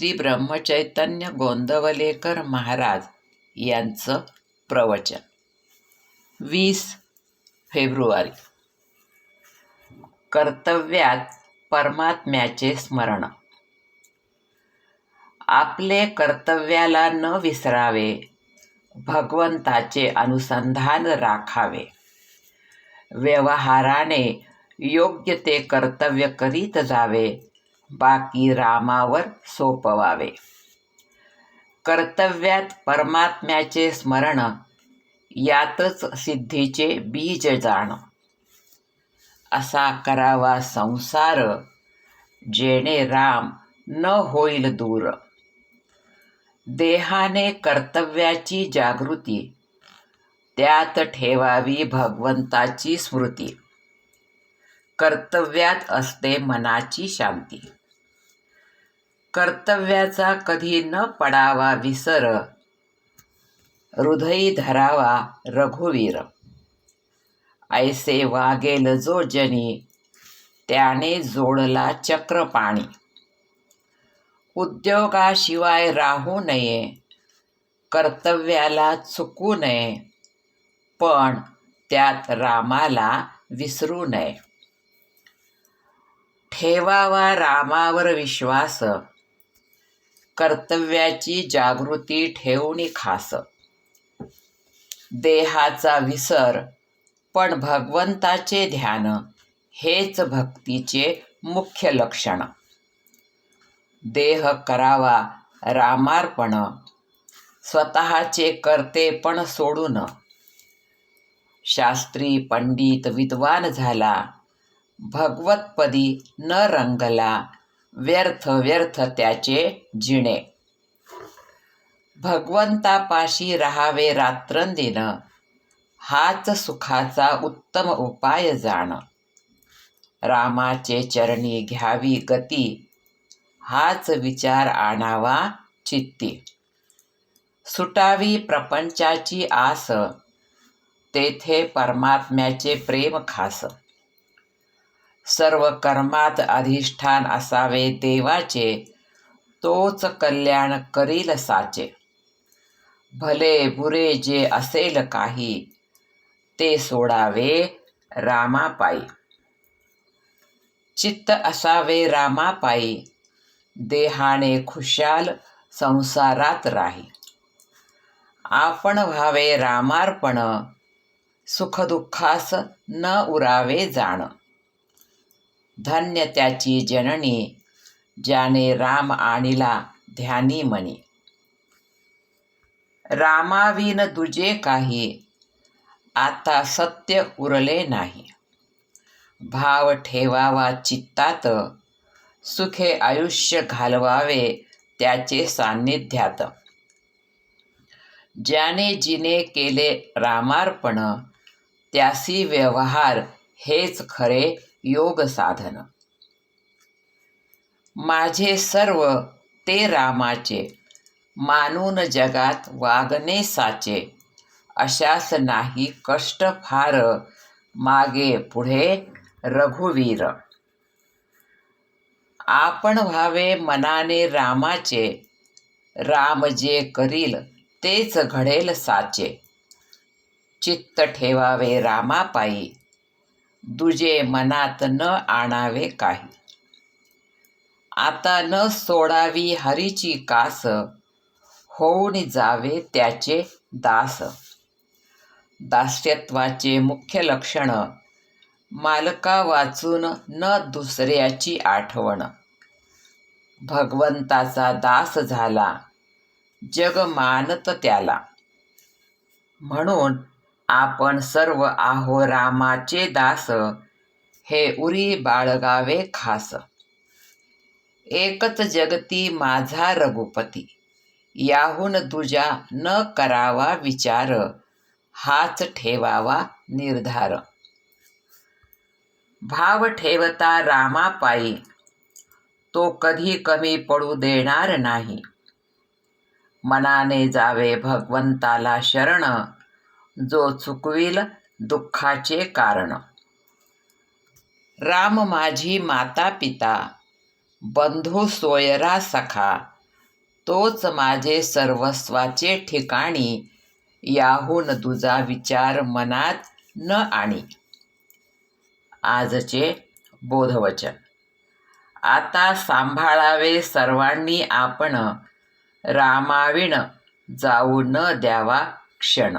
श्री ब्रह्मचैतन्य गोंदवलेकर महाराज यांचं प्रवचन. वीस फेब्रुवारी. कर्तव्यात परमात्म्याचे स्मरण. आपले कर्तव्याला न विसरावे भगवंताचे अनुसंधान राखावे. व्यवहाराने योग्य ते कर्तव्य करीत जावे बाकी रामावर सोपवावे. कर्तव्यात परमात्म्याचे स्मरण यातच सिद्धीचे बीज जाण. असा करावा संसार जेणे राम न होईल दूर. देहाने कर्तव्याची जागृती त्यात ठेवावी भगवंताची स्मृती. कर्तव्यात असते मनाची शांती. कर्तव्याचा कधी न पडावा विसर. हृदयी धरावा रघुवीर. ऐसे वागेल जो जनी त्याने जोडला चक्र पाणी उद्योगाशिवाय राहू नये कर्तव्याला चुकू नये पण त्यात रामाला विसरू नये. ठेवावा रामावर विश्वास. कर्तव्याची जागृती ठेवणी खास. देहाचा विसर पण भगवंताचे ध्यान हेच भक्तीचे मुख्य लक्षण. देह करावा रामार्पण. स्वतःचे करते पण सोडून. शास्त्री पंडित विद्वान झाला. भगवतपदी न रंगला. व्यर्थ व्यर्थ त्याचे जिणे. भगवंतापाशी राहावे रात्रंदिन हाच सुखाचा उत्तम उपाय जाण. रामाचे चरणी घ्यावी गती हाच विचार आणावा चित्ती. सुटावी प्रपंचाची आस तेथे परमात्म्याचे प्रेम खास. सर्व कर्मात अधिष्ठान असावे देवाचे तोच कल्याण करील साचे. भले बुरे जे असेल काही ते सोडावे रामापायी. चित्त असावे रामापायी देहाने खुशाल संसारात राही. आपण व्हावे रामार्पण सुखदुःखास न उरावे जाण. धन्य त्याची जननी ज्याने राम आणिला ध्यानी मनी रामाविन दुजे काही आता सत्य उरले नाही. भाव ठेवावा चित्तात सुखे आयुष्य घालवावे त्याचे सान्निध्यात. ज्याने जिने केले रामार्पण त्यासी व्यवहार हेच खरे योग साधन. माझे सर्व ते रामाचे मानून जगात वागणे साचे. अशास नाही कष्ट फार मागे पुढे रघुवीर. आपण व्हावे मनाने रामाचे राम जे करील तेच घडेल साचे. चित्त ठेवावे रामापायी. दुजे मनात न आणावे काही. आता न सोडावी हरीची कास होऊन जावे त्याचे दास. दास्यत्वाचे मुख्य लक्षण मालका वाचून न दुसऱ्याची आठवण. भगवंताचा दास झाला जग मानत त्याला. म्हणून आपण सर्व आहो रामाचे दास हे उरी बाळगावे खास. एकच जगती माझा रघुपती याहून तुझ्या न करावा विचार हाच ठेवावा निर्धार. भाव ठेवता रामापायी तो कधी कमी पडू देणार नाही. मनाने जावे भगवंताला शरण जो चुकविल दुःखाचे कारण. राम माझी माता पिता बंधू सोयरा सखा तोच माझे सर्वस्वाचे ठिकाणी याहून तुझा विचार मनात न आणि. आजचे बोधवचन. आता सांभाळावे सर्वांनी आपण रामाविण जाऊ न द्यावा क्षण.